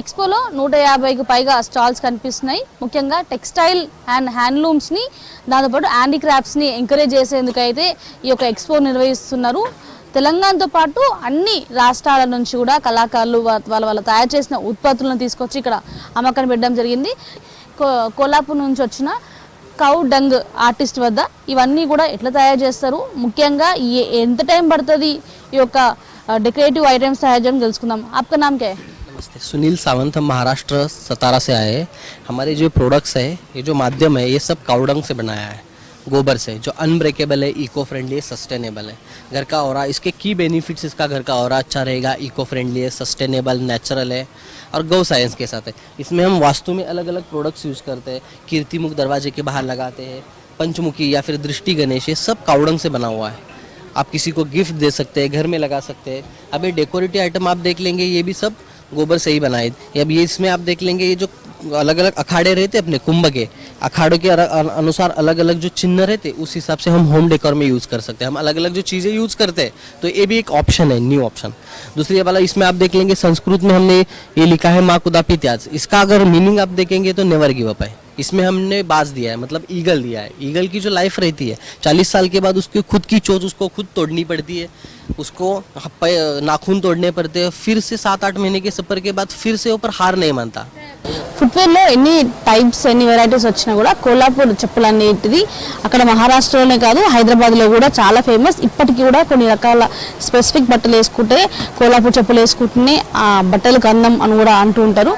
ఎక్స్పోలో నూట యాభైకి పైగా స్టాల్స్ కనిపిస్తున్నాయి. ముఖ్యంగా టెక్స్టైల్ అండ్ హ్యాండ్లూమ్స్ని దాంతోపాటు హ్యాండీక్రాఫ్ట్స్ని ఎంకరేజ్ చేసేందుకు అయితే ఈ యొక్క ఎక్స్పో నిర్వహిస్తున్నారు. తెలంగాణతో పాటు అన్ని రాష్ట్రాల నుంచి కూడా కళాకారులు వాళ్ళ వాళ్ళ తయారు చేసిన ఉత్పత్తులను తీసుకొచ్చి ఇక్కడ అమ్మకాన్ని పెట్టడం జరిగింది. కో- కోల్హాపూర్ నుంచి వచ్చిన కౌ డంగ్ ఆర్టిస్ట్ వద్ద ఇవన్నీ కూడా ఎట్లా తయారు చేస్తారు? ముఖ్యంగా ఎంత టైం పడుతుంది? ఈ యొక్క డెకరేటివ్ ఐటమ్స్ తయారు చేయడం తెలుసుకుందాం. ఆప్కా नमस्ते। सुनील सावंत हम महाराष्ट्र सतारा से आए हैं। हमारे जो प्रोडक्ट्स है, ये जो माध्यम है, ये सब काउडंग से बनाया है, गोबर से, जो अनब्रेकेबल है इको फ्रेंडली है सस्टेनेबल है। घर का और, इसके की बेनिफिट्स इसका घर का और अच्छा रहेगा इको फ्रेंडली है सस्टेनेबल नेचुरल है, और गौ साइंस के साथ है। इसमें हम वास्तु में अलग अलग प्रोडक्ट्स यूज़ करते हैं, कीर्तिमुख दरवाजे के बाहर लगाते हैं, पंचमुखी या फिर दृष्टि गणेश, ये सब काउडंग से बना हुआ है। आप किसी को गिफ्ट दे सकते हैं, घर में लगा सकते हैं। ये डेकोरेटिव आइटम आप देख लेंगे, ये भी सब गोबर से ही बनाए अब ये इसमें आप देख लेंगे, ये जो अलग अलग अखाड़े रहते अपने कुंभ के, अखाड़ों के अनुसार अलग अलग जो चिन्ह रहते उस हिसाब से हम होम डेकोर में यूज़ कर सकते हैं। हम अलग अलग जो चीज़ें यूज़ करते हैं तो ये भी एक ऑप्शन है न्यू ऑप्शन दूसरी वाला, इसमें आप देख लेंगे, संस्कृत में हमने ये लिखा है, माँ कुदापी त्याज। इसका अगर मीनिंग आप देखेंगे तो नेवर गिव अप है। इसमें हमने बाज दिया है मतलब ईगल दिया है ईगल की जो लाइफ रहती है चालीस साल के बाद उसकी खुद की चोच उसको खुद तोड़नी पड़ती है उसको पै- नाखून तोड़ने पड़ते हैं फिर से सात आठ महीने के सफर के बाद फिर से ऊपर हार नहीं मानता ఫుట్వేర్లో ఎన్ని టైప్స్ ఎన్ని వెరైటీస్ వచ్చినా కూడా కోల్హాపూర్ చెప్పులు అనేటిది అక్కడ మహారాష్ట్రలోనే కాదు హైదరాబాద్లో కూడా చాలా ఫేమస్ ఇప్పటికీ కూడా కొన్ని రకాల స్పెసిఫిక్ బట్టలు వేసుకుంటే కోల్హాపూర్ చెప్పులు వేసుకుంటేనే ఆ బట్టలకు అందం అని కూడా అంటూ ఉంటారు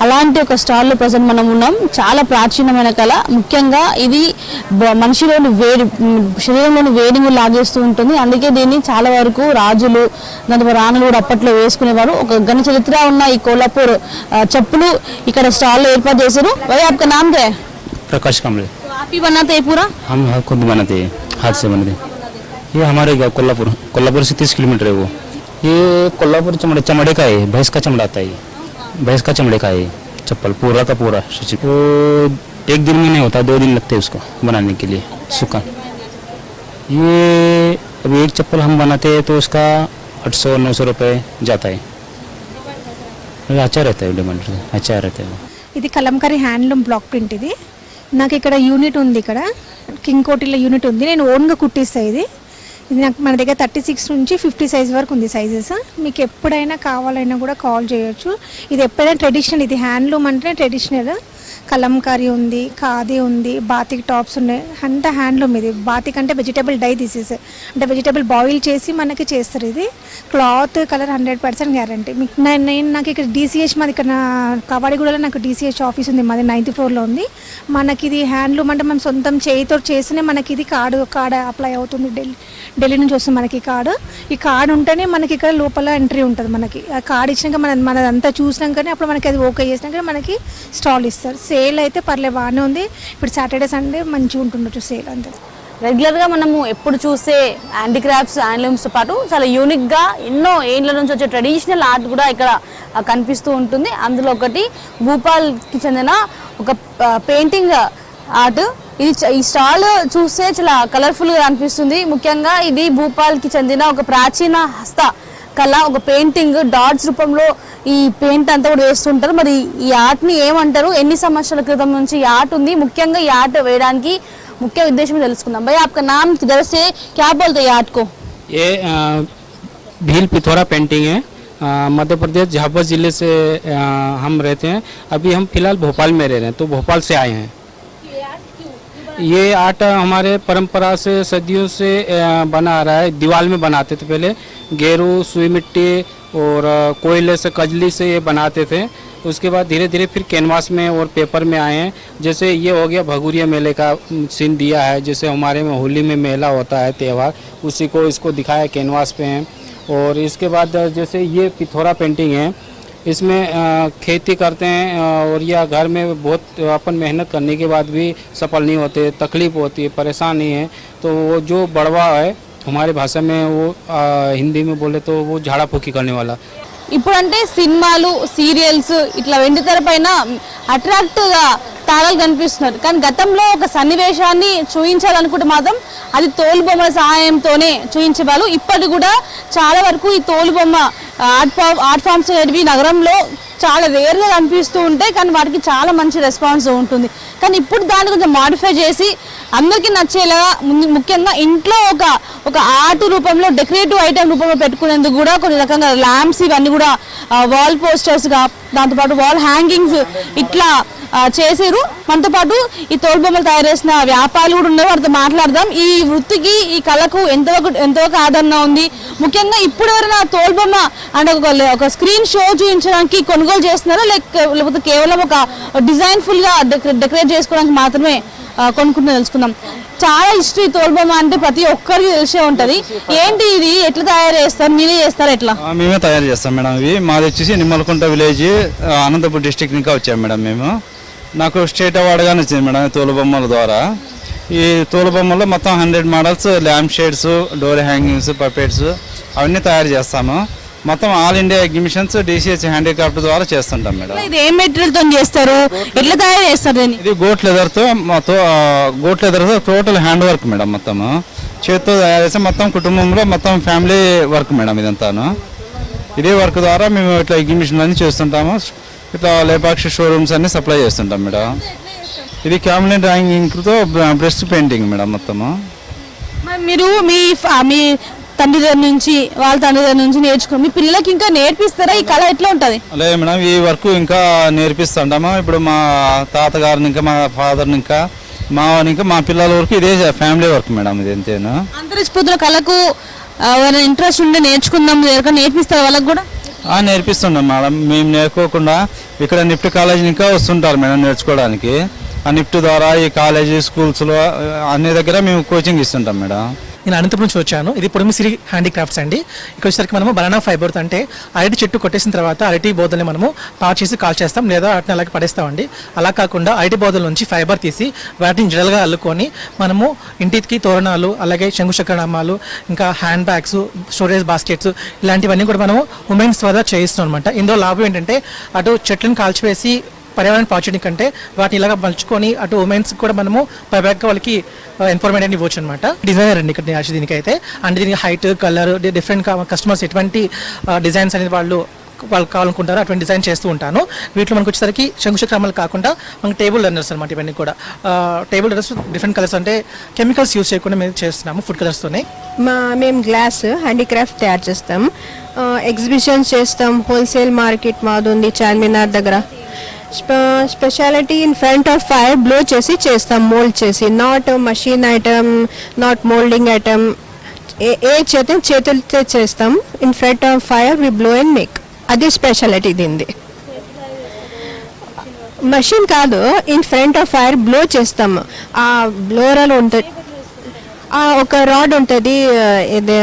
అలాంటి ఒక స్టాల్లో ప్రజెంట్ మనం ఉన్నాం చాలా ప్రాచీనమైన కళ ముఖ్యంగా ఇది బ- మనిషిలోని వేడి మ్, శరీరంలోని వేడిని లాగేస్తూ ఉంటుంది అందుకే దీన్ని చాలా వరకు రాజులు దాంతో రాణులు కూడా అప్పట్లో వేసుకునేవారు ఒక ఘన చరిత్ర ఉన్న ఈ కోల్హాపూర్ ఆ, చెప్పులు ఇక్కడ స్టాల్లో ఏర్పాటు చేశారు భయ आपका नाम क्या है प्रकाश कांबळे तो आप ही बनाते हैं पूरा हम हाँ खुद बनाते हैं हाथ से बनाते हैं ये हमारे गाँव कोल्हापुर कोल्हापुर से तीस किलोमीटर है वो ये कोल्हापुर चमड़े चमड़े का है भैंस का चमड़ा आता है ये भैंस का चमड़े का है ये चप्पल पूरा का पूरा सचिव वो एक दिन में नहीं होता दो दिन लगते हैं उसको बनाने के लिए सूखा ये अभी एक चप्पल हम बनाते हैं तो उसका आठ सौ नौ सौ रुपये जाता है ये अच्छा रहता है डिमांड अच्छा रहता है वो ఇది కలంకరీ హ్యాండ్లూమ్ బ్లాక్ ప్రింట్ ఇది నాకు ఇక్కడ యూనిట్ ఉంది ఇక్కడ కింగ్ కోటిలో యూనిట్ ఉంది నేను ఓన్గా కుట్టిస్తాను ఇది ఇది నాకు మన దగ్గర థర్టీ సిక్స్ నుంచి ఫిఫ్టీ సైజ్ వరకు ఉంది సైజెస్ మీకు ఎప్పుడైనా కావాలైనా కూడా కాల్ చేయొచ్చు. ఇది ఎప్పుడైనా ట్రెడిషనల్ ఇది హ్యాండ్లూమ్ అంటే ట్రెడిషనల్ కలంకారీ ఉంది ఖాదీ ఉంది బాతిక్ టాప్స్ ఉన్నాయి. అంతా హ్యాండ్లూమ్ ఇది. బాతిక్ అంటే వెజిటేబుల్ డై డిసీజ్ అంటే వెజిటేబుల్ బాయిల్ చేసి మనకి చేస్తారు ఇది. Cloth colour hundred percent guarantee మీకు నేను నాకు ఇక్కడ డీసీహెచ్ మాది ఇక్కడ కవాడిగూడలో నాకు డీసీహెచ్ ఆఫీస్ ఉంది. మాది నైన్త్ ఫ్లోర్లో ఉంది. మనకి ఇది హ్యాండ్లూమ్ అంటే మనం సొంతం చేయితో చేసినే మనకి ఇది కార్డు కార్డు అప్లై అవుతుంది. ఢిల్లీ ఢిల్లీ నుంచి వస్తుంది మనకి కార్డు ఈ కార్డు ఉంటేనే మనకి ఇక్కడ లోపల ఎంట్రీ ఉంటుంది మనకి. ఆ కార్డు ఇచ్చినాక మన మనదంతా చూసినాకనే అప్పుడు మనకి అది ఓకే చేసినాక మనకి స్టాల్ ఇస్తారు. సేల్ అయితే పర్లేదు బాగానే ఉంది. ఇప్పుడు సాటర్డే సండే మంచిగా ఉంటుండొచ్చు సేల్ అంతే. రెగ్యులర్గా మనము ఎప్పుడు చూసే హ్యాండిక్రాఫ్ట్స్ హ్యాండ్లూమ్స్తో పాటు చాలా యూనిక్గా ఎన్నో ఏండ్ల నుంచి వచ్చే ట్రెడిషనల్ ఆర్ట్ కూడా ఇక్కడ కనిపిస్తూ ఉంటుంది. అందులో ఒకటి భూపాల్కి చెందిన ఒక పెయింటింగ్ ఆర్ట్. ఇది ఈ స్టాల్ చూస్తే చాలా కలర్ఫుల్గా అనిపిస్తుంది. ముఖ్యంగా ఇది భూపాల్కి చెందిన ఒక ప్రాచీన హస్త కళ ఒక పెయింటింగ్ డాట్స్ రూపంలో ఈ పెయింట్ అంతా కూడా వేస్తుంటారు మరి ఈ ఆర్ట్ని ఏమంటారు ఎన్ని సంవత్సరాల క్రితం నుంచి ఈ ఆర్ట్ ఉంది ముఖ్యంగా ఈ ఆర్ట్ వేయడానికి ముఖ్య ఉద్దేశం తెలుసుకుందాం భయ आपका नाम किधर से क्या बोलते हैं ये आर्ट को ये अ, भील पिथौरा पेंटिंग है अ, मध्य प्रदेश झाबुआ ज़िले से अ, हम रहते हैं अभी हम फिलहाल भोपाल में रह रहे हैं तो भोपाल से आए हैं ये आर्ट हमारे परंपरा से, सदियों से बना रहा है। दीवार में बनाते थे पहले। गेरू, सुई मिट्टी और कोयले से, कजली से ये बनाते थे। उसके बाद धीरे धीरे फिर कैनवास में और पेपर में आए हैं। जैसे ये हो गया भगुरिया मेले का सीन दिया है। जैसे हमारे में होली में मेला होता है, त्यौहार, उसी को इसको दिखाया कैनवास पे हैं। और इसके बाद जैसे ये पिथौरा पेंटिंग है इसमें अ, खेती करते हैं अ, और या घर में बहुत अपन मेहनत करने के बाद भी सफल नहीं होते तकलीफ होती है परेशानी है तो वो जो बड़वा है हमारे भाषा में वो अ, हिंदी में बोले तो वो झाड़ा फूकी करने वाला ఇప్పుడంటే సినిమాలు సీరియల్స్ ఇట్లా వెండితెర పైన అట్రాక్టివ్గా తాళాలు కనిపిస్తున్నారు. కానీ గతంలో ఒక సన్నివేశాన్ని చూపించాలనుకుంటే మాత్రం అది తోలుబొమ్మ సహాయంతోనే చూయించేవాళ్ళు. ఇప్పటి కూడా చాలా వరకు ఈ తోలుబొమ్మ ఆర్ట్ ఫామ్ ఆర్ట్ ఫామ్స్ అనేవి నగరంలో చాలా రేర్గా కనిపిస్తూ ఉంటాయి. కానీ వాటికి చాలా మంచి రెస్పాన్స్ ఉంటుంది. కానీ ఇప్పుడు దాన్ని కొంచెం మాడిఫై చేసి అందరికీ నచ్చేలా ముందు- ముఖ్యంగా ఇంట్లో ఒక ఒక ఆర్ట్ రూపంలో డెకరేటివ్ ఐటమ్ రూపంలో పెట్టుకునేందుకు కూడా కొన్ని రకంగా ల్యాంప్స్ ఇవన్నీ కూడా వాల్ పోస్టర్స్గా దాంతోపాటు వాల్ హ్యాంగింగ్స్ ఇట్లా చేసారు మనతో పాటు ఈ తోలు బొమ్మలు తయారు చేసిన వ్యాపారులు కూడా ఉన్నారు. వారితో మాట్లాడదాం. ఈ వృత్తికి ఈ కళకు ఎంతవరకు ఎంతవరకు ఆదరణ ఉంది? ముఖ్యంగా ఇప్పుడు ఎవరైనా తోలు బొమ్మ అంటే ఒక ఒక స్క్రీన్ షో చూపించడానికి కొనుగోలు చేస్తున్నారా? లేకపోతే కేవలం ఒక డిజైన్ ఫుల్గా డెకరేట్ చేసుకోవడానికి మాత్రమే కొనుక్కుంటూ తెలుసుకుందాం. చాలా హిస్టరీ తోలుబొమ్మ అంటే ప్రతి ఒక్కరికి తెలిసే ఉంటది. ఏంటి ఇది? ఎట్లా తయారు చేస్తారు? మీరే చేస్తారు ఎట్లా? మేమే తయారు చేస్తాం మేడం. ఇవి మాది వచ్చేసి నిమ్మలకుంట విలేజ్ అనంతపురం డిస్టిక్ ఇంకా వచ్చాం మేడం మేము. నాకు స్టేట్ అవార్డుగానే వచ్చింది మేడం ఈ తోలు బొమ్మల ద్వారా. ఈ తోలు బొమ్మల్లో మొత్తం hundred models lamp shades door hangings puppets అవన్నీ తయారు చేస్తాము. మొత్తం all India exhibitions DCH handicraft ద్వారా చేస్తుంటాం మేడం. ఇది ఏం మెటీరియల్తో చేస్తారు? ఎట్లా తయారు చేస్తారు ఇది గోట్ లెదర్తో గోట్ లెదర్తో టోటల్ హ్యాండ్ వర్క్ మేడం మొత్తము. చేతితో తయారు చేస్తే మొత్తం కుటుంబంలో మొత్తం ఫ్యామిలీ వర్క్ మేడం ఇదంతాను. ఇదే వర్క్ ద్వారా మేము ఇట్లా ఎగ్జిబిషన్ అన్ని చేస్తుంటాము. ఇట్లా లేపాక్షి షోరూమ్స్ అన్ని సప్లై చేస్తుంటాం మేడం. ఇది క్యామ్లిన్ డ్రాయింగ్ ఇంక్తో బ్రెస్ట్ పెయింటింగ్ మేడం మొత్తము. మరి మీ మీ తండ్రి దగ్గర నుంచి వాళ్ళ తండ్రి దగ్గర నుంచి నేర్చుకుని మీ పిల్లలకి ఇంకా నేర్పిస్తారా? ఈ కళ ఎట్లా ఉంటది? అలాగే మేడం ఈ వర్క్ ఇంకా నేర్పిస్తుంటాము. ఇప్పుడు మా తాతగారిని ఇంకా మా ఫాదర్ని ఇంకా మా ఇంకా మా పిల్లల వరకు ఇదే ఫ్యామిలీ వర్క్ మేడం ఇది అంతేను అంతరించిపోతున్న కళకు ఇంట్రెస్ట్ ఉంటే నేర్చుకుందాం ఎవరికైనా నేర్పిస్తారు వాళ్ళకి కూడా? నేర్పిస్తున్నాం మేడం మేము నేర్చుకోకుండా ఇక్కడ నిఫ్ట్ కాలేజీ ఇంకా వస్తుంటారు మేడం నేర్చుకోవడానికి. ఆ నిఫ్ట్ ద్వారా ఈ కాలేజీ స్కూల్స్లో అన్ని దగ్గర మేము కోచింగ్ ఇస్తుంటాం మేడం. నేను అనంతపురం నుంచి వచ్చాను. ఇది పొడిమిసిరి హ్యాండీక్రాఫ్ట్స్ అండి. ఇక్కడ వచ్చేసరికి మనము బనానా ఫైబర్ అంటే అరటి చెట్టు కొట్టేసిన తర్వాత అరటి బోధల్ని మనము పాడు చేసి కాల్ చేస్తాం. లేదా వాటిని అలాగే పడేస్తామండి. అలా కాకుండా అరటి బోధల నుంచి ఫైబర్ తీసి వాటిని జడలుగా అల్లుకొని మనము ఇంటికి తోరణాలు అలాగే శంకుచక్రనామాలు ఇంకా హ్యాండ్ బ్యాగ్స్ స్టోరేజ్ బాస్కెట్స్ ఇలాంటివన్నీ కూడా మనము ఉమెన్స్ ద్వారా చేయిస్తున్నాం అనమాట ఇందులో లాభం ఏంటంటే అటు చెట్లను కాల్చివేసి పర్యావరణ పాచడం కంటే వాటిని ఇలాగ మలుచుకొని అటు ఉమెన్స్ కూడా మనము పైబ్యాక్ వాళ్ళకి ఇన్ఫర్మేషన్ అని ఇవ్వచ్చు అనమాట డిజైనర్ అండి ఇక్కడ యాక్చువల్లీ దీనికైతే అంటే దీనికి హైట్ కలర్ డిఫరెంట్ కస్టమర్స్ ఎటువంటి డిజైన్స్ అనేది వాళ్ళు వాళ్ళు కావాలనుకుంటారో అటువంటి డిజైన్ చేస్తూ ఉంటాను. వీటిలో మనకు వచ్చేసరికి శంకుచక్రమాలు కాకుండా మనకి టేబుల్ రన్నర్స్ అనమాట ఇవన్నీ కూడా. టేబుల్ రన్నర్స్ డిఫరెంట్ కలర్స్ అంటే కెమికల్స్ యూస్ చేయకుండా మేము చేస్తున్నాము ఫుడ్ కలర్స్తోనే మా మేము గ్లాస్ హ్యాండీక్రాఫ్ట్ తయారు చేస్తాం. ఎగ్జిబిషన్స్ చేస్తాం. హోల్సేల్ మార్కెట్ మాది ఉంది చార్మినార్ దగ్గర. Speciality in front of fire blow చేసి చేస్తాం మోల్డ్ చేసి. Not machine item not moulding item ఏ ఏ చేత చేతులతో చేస్తాం. In front of fire we blow and make అది స్పెషాలిటీ దీనిది. మషిన్ కాదు in front of fire blow చేస్తాం. ఆ బ్లోరల్ ఉంటుంది ఒక రాడ్ ఉంటుంది ఇది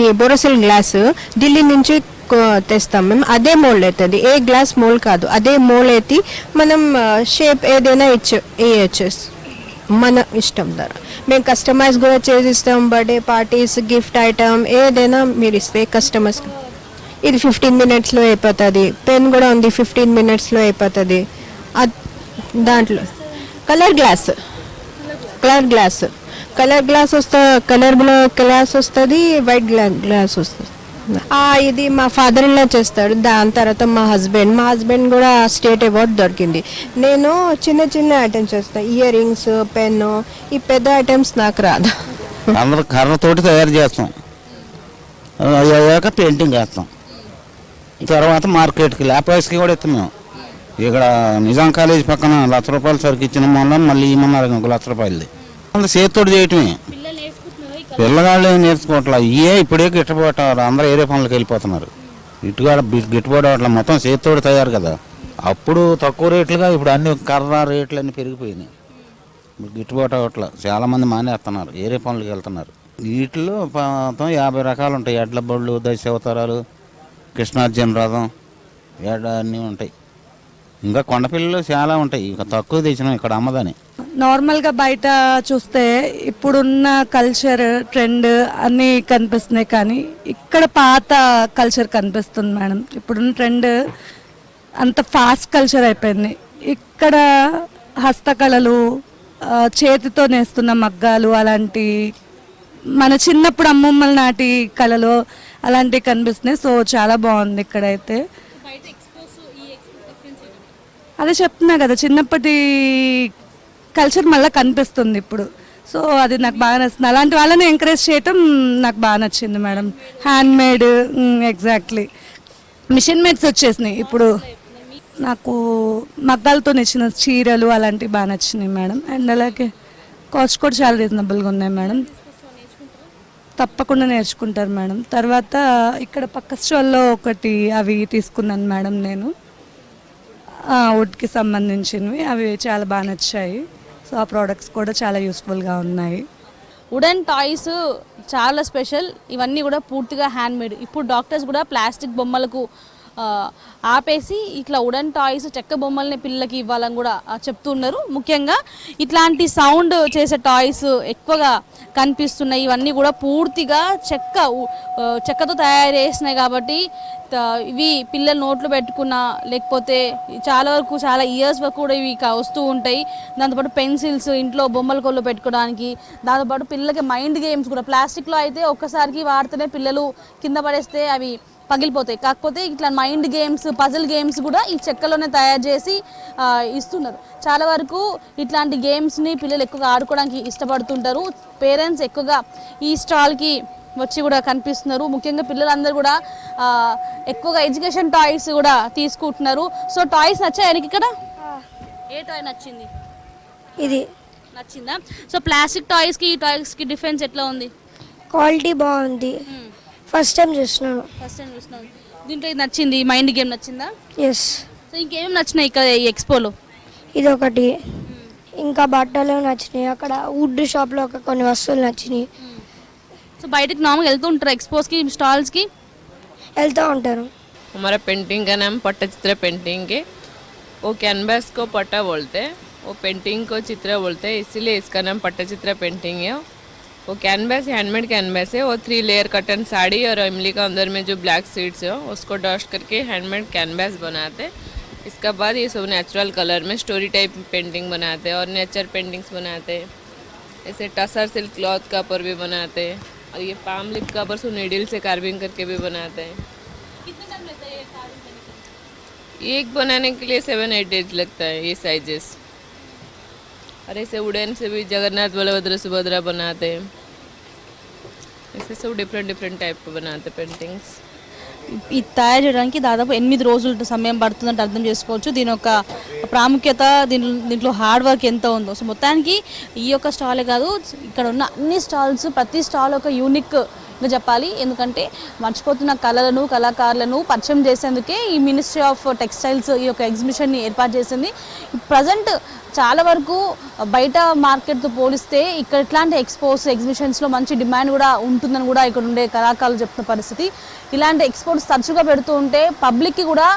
ఈ బొరసిల్ గ్లాసు. ఢిల్లీ నుంచి తెస్తాం మేము. అదే మోల్డ్ అవుతుంది. ఏ గ్లాస్ మోల్డ్ కాదు. అదే మోల్డ్ అయితే మనం షేప్ ఏదైనా ఇచ్చు వేయచ్చు మన ఇష్టం ధర. మేము కస్టమైజ్ కూడా చేసిస్తాం. బర్త్డే పార్టీస్ గిఫ్ట్ ఐటమ్ ఏదైనా మీరు ఇస్తే కస్టమర్స్ ఇది ఫిఫ్టీన్ మినిట్స్లో అయిపోతుంది. పెన్ కూడా ఉంది ఫిఫ్టీన్ మినిట్స్లో అయిపోతుంది. దాంట్లో. Colour glass. Colour glass. Colour glass వస్తా కలర్ గ్లాస్ వస్తుంది వైట్ గ్లాస్ వస్తుంది. ఇది మా ఫాదర్ ఇన్లా చేస్తాడు. దాని తర్వాత మా హస్బెండ్ మా హస్బెండ్ కూడా స్టేట్ అవార్డు దొరికింది. నేను చిన్న చిన్న ఐటమ్స్ చేస్తాను ఇయర్ రింగ్స్ పెన్ను ఈ పెద్ద ఐటమ్స్ నాకు రాదు. అందరూ కర్రతోటి తయారు చేస్తాం. అయ్యాక పెయింటింగ్ వేస్తాం. తర్వాత మార్కెట్కి ల్యాపాయిస్కి కూడా ఇస్తాం మేము. ఇక్కడ నిజాం కాలేజ్ పక్కన లక్ష రూపాయలు సరికి ఇచ్చిన మొన్న మళ్ళీ ఇమ్మన్నారు ఇంకో లక్ష రూపాయలది. అంత చేతితోటి చేయటమే. పిల్లగాళ్ళు ఏం నేర్చుకోవట్లే? ఏ ఇప్పుడే గిట్టుబాటు అందరూ ఏరే పనులకు వెళ్ళిపోతున్నారు. ఇటుగా గిట్టుబాటు అవట్లే మొత్తం చేతితోడు తయారు కదా. అప్పుడు తక్కువ రేట్లుగా ఇప్పుడు అన్ని కర్ర రేట్లు అన్నీ పెరిగిపోయినాయి. ఇప్పుడు గిట్టుబాటు అవట్ల చాలామంది మానేస్తున్నారు. ఏరే పనులకు వెళ్తున్నారు. వీటిలో మొత్తం యాభై రకాలు ఉంటాయి. ఎడ్ల బళ్ళు దశ అవతారాలు కృష్ణార్జున రథం ఎడ అన్నీ ఉంటాయి. ఇంకా కొండపిల్లలు చాలా ఉంటాయి. ఇక తక్కువ తెచ్చినాం ఇక్కడ అమ్మదని. నార్మల్గా బయట చూస్తే ఇప్పుడున్న కల్చర్ ట్రెండ్ అన్నీ కనిపిస్తున్నాయి కానీ ఇక్కడ పాత కల్చర్ కనిపిస్తుంది మేడం. ఇప్పుడున్న ట్రెండ్ అంత ఫాస్ట్ కల్చర్ అయిపోయింది. ఇక్కడ హస్తకళలు చేతితో నేస్తున్న మగ్గాలు అలాంటి మన చిన్నప్పుడు అమ్మమ్మల నాటి కళలు అలాంటివి కనిపిస్తున్నాయి. సో చాలా బాగుంది ఇక్కడైతే. అదే చెప్తున్నా కదా చిన్నప్పటి కల్చర్ మళ్ళీ కనిపిస్తుంది ఇప్పుడు. సో అది నాకు బాగా నచ్చింది. అలాంటి వాళ్ళని ఎంకరేజ్ చేయటం నాకు బాగా నచ్చింది madam. Hand made exactly machine mades వచ్చేసినాయి ఇప్పుడు. నాకు మగ్గాలతో నచ్చిన చీరలు అలాంటివి బాగా నచ్చినాయి మేడం. అండ్ అలాగే కాస్ట్ కూడా చాలా రీజనబుల్గా ఉన్నాయి మేడం. తప్పకుండా నేర్చుకుంటారు మేడం. తర్వాత ఇక్కడ పక్క స్టోల్లో ఒకటి అవి తీసుకున్నాను మేడం నేను. వుడ్కి సంబంధించినవి. అవి చాలా బాగా నచ్చాయి. సో ఆ ప్రోడక్ట్స్ కూడా చాలా యూస్ఫుల్గా ఉన్నాయి. వుడెన్ టాయ్స్ చాలా స్పెషల్ ఇవన్నీ కూడా పూర్తిగా హ్యాండ్ మేడ్ ఇప్పుడు డాక్టర్స్ కూడా ప్లాస్టిక్ బొమ్మలకు ఆపేసి ఇట్లా వుడెన్ టాయ్స్ చెక్క బొమ్మల్ని పిల్లలకి ఇవ్వాలని కూడా చెప్తున్నారు. ముఖ్యంగా ఇట్లాంటి సౌండ్ చేసే టాయ్స్ ఎక్కువగా కనిపిస్తున్నాయి. ఇవన్నీ కూడా పూర్తిగా చెక్క చెక్కతో తయారు చేసినాయి కాబట్టి ఇవి పిల్లలు నోట్లు పెట్టుకున్న లేకపోతే చాలా వరకు చాలా ఇయర్స్ వరకు కూడా ఇవి వస్తూ ఉంటాయి. దాంతోపాటు పెన్సిల్స్ ఇంట్లో బొమ్మల కొళ్ళు పెట్టుకోవడానికి దాంతోపాటు పిల్లలకి మైండ్ గేమ్స్ కూడా. ప్లాస్టిక్లో అయితే ఒక్కసారికి వాడితేనే పిల్లలు కింద పడేస్తే అవి పగిలిపోతాయి. కాకపోతే ఇట్లా మైండ్ గేమ్స్ పజిల్ గేమ్స్ కూడా ఈ చెక్కలోనే తయారు చేసి ఇస్తున్నారు. చాలా వరకు ఇట్లాంటి గేమ్స్ని పిల్లలు ఎక్కువగా ఆడుకోవడానికి ఇష్టపడుతుంటారు. పేరెంట్స్ ఎక్కువగా ఈ స్టాల్కి వచ్చి కూడా కనిపిస్తున్నారు. ముఖ్యంగా పిల్లలందరూ కూడా ఎక్కువగా ఎడ్యుకేషన్ టాయ్స్ కూడా తీసుకుంటున్నారు. సో టాయ్స్ నచ్చాయి ఆయనకి ఇక్కడ? ఏ టాయ్ నచ్చింది? ఇది. నచ్చిందా? సో ప్లాస్టిక్ టాయ్స్కి ఈ టాయ్స్కి డిఫరెన్స్ ఎట్లా ఉంది? క్వాలిటీ బాగుంది. ఫస్ట్ టైం చూస్తున్నాను. ఫస్ట్ టైం చూస్తున్నాను దీంట్లో ఇది నచ్చింది? మైండ్ గేమ్ నచ్చిందా? ఎస్. సో ఇంకేమేమి నచ్చినాయి ఇక్కడ ఈ ఎక్స్పోలో? ఇది ఒకటి. ఇంకా బట్టలు నచ్చినాయి. అక్కడ వుడ్ షాప్లో ఒక కొన్ని వస్తువులు నచ్చినాయి. సో బయటకు నార్మల్గా వెళ్తూ ఉంటారు ఎక్స్పోస్కి స్టాల్స్కి వెళ్తూ ఉంటారు हमारा पेंटिंग का नाम पट्टचित्र पेंटिंग है वो कैनवास को पट्टा बोलते हैं वो पेंटिंग को चित्र बोलते हैं इसीलिए इसका नाम पट्टचित्र पेंटिंग है वो कैनवास हैंडमेड कैनवास है वो थ्री लेयर कटन साड़ी और इमली का अंदर में जो ब्लैक सीड्स है उसको डस्ट करके हैंडमेड कैनवास बनाते हैं इसके बाद ये सब नेचुरल कलर में स्टोरी टाइप पेंटिंग बनाते हैं और नेचर पेंटिंग्स बनाते हैं ऐसे टसर सिल्क क्लॉथ का ऊपर भी बनाते हैं और ये पाम लिप का ऊपर सो नीडल से कार्विंग करके भी बनाते हैं। एक बनाने के लिए सेवन एट डेज़ लगता है ये साइजेस और ऐसे उड़न से भी जगन्नाथ बलभद्र सुभद्रा बनाते हैं। ऐसे सब डिफरेंट डिफरेंट टाइप के बनाते पेंटिंग्स ఇది తయారు చేయడానికి దాదాపు ఎనిమిది రోజులు సమయం పడుతుందంటే అర్థం చేసుకోవచ్చు. దీని యొక్క ప్రాముఖ్యత దీని దీంట్లో హార్డ్ వర్క్ ఎంత ఉందో. సో మొత్తానికి ఈ యొక్క స్టాలే కాదు ఇక్కడ ఉన్న అన్ని స్టాల్స్ ప్రతి స్టాల్ ఒక యూనిక్ చెప్పాలి. ఎందుకంటే మర్చిపోతున్న కళలను కళాకారులను పరిచయం చేసేందుకే ఈ మినిస్ట్రీ ఆఫ్ టెక్స్టైల్స్ ఈ యొక్క ఎగ్జిబిషన్ని ఏర్పాటు చేసింది. ప్రజెంట్ చాలా వరకు బయట మార్కెట్తో పోలిస్తే ఇక్కడ ఇట్లాంటి ఎక్స్పోర్ట్స్ ఎగ్జిబిషన్స్లో మంచి డిమాండ్ కూడా ఉంటుందని కూడా ఇక్కడ ఉండే కళాకారులు చెప్తున్న పరిస్థితి. ఇలాంటి ఎక్స్పోర్ట్స్ తరచుగా పెడుతూ ఉంటే పబ్లిక్కి కూడా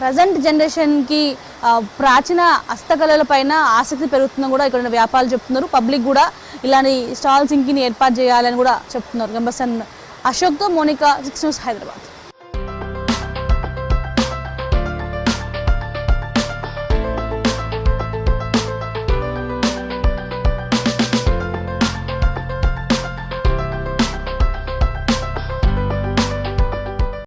ప్రజెంట్ జనరేషన్కి ప్రాచీన హస్తకళల పైన ఆసక్తి పెరుగుతుందని కూడా ఇక్కడ ఉన్న వ్యాపారులు చెప్తున్నారు. పబ్లిక్ కూడా ఇలాంటి స్టాల్స్ ఇంకిని ఏర్పాటు చేయాలని కూడా చెప్తున్నారు. గంబసన్ అశోక్తో మోనికా సిక్స్ న్యూస్ హైదరాబాద్.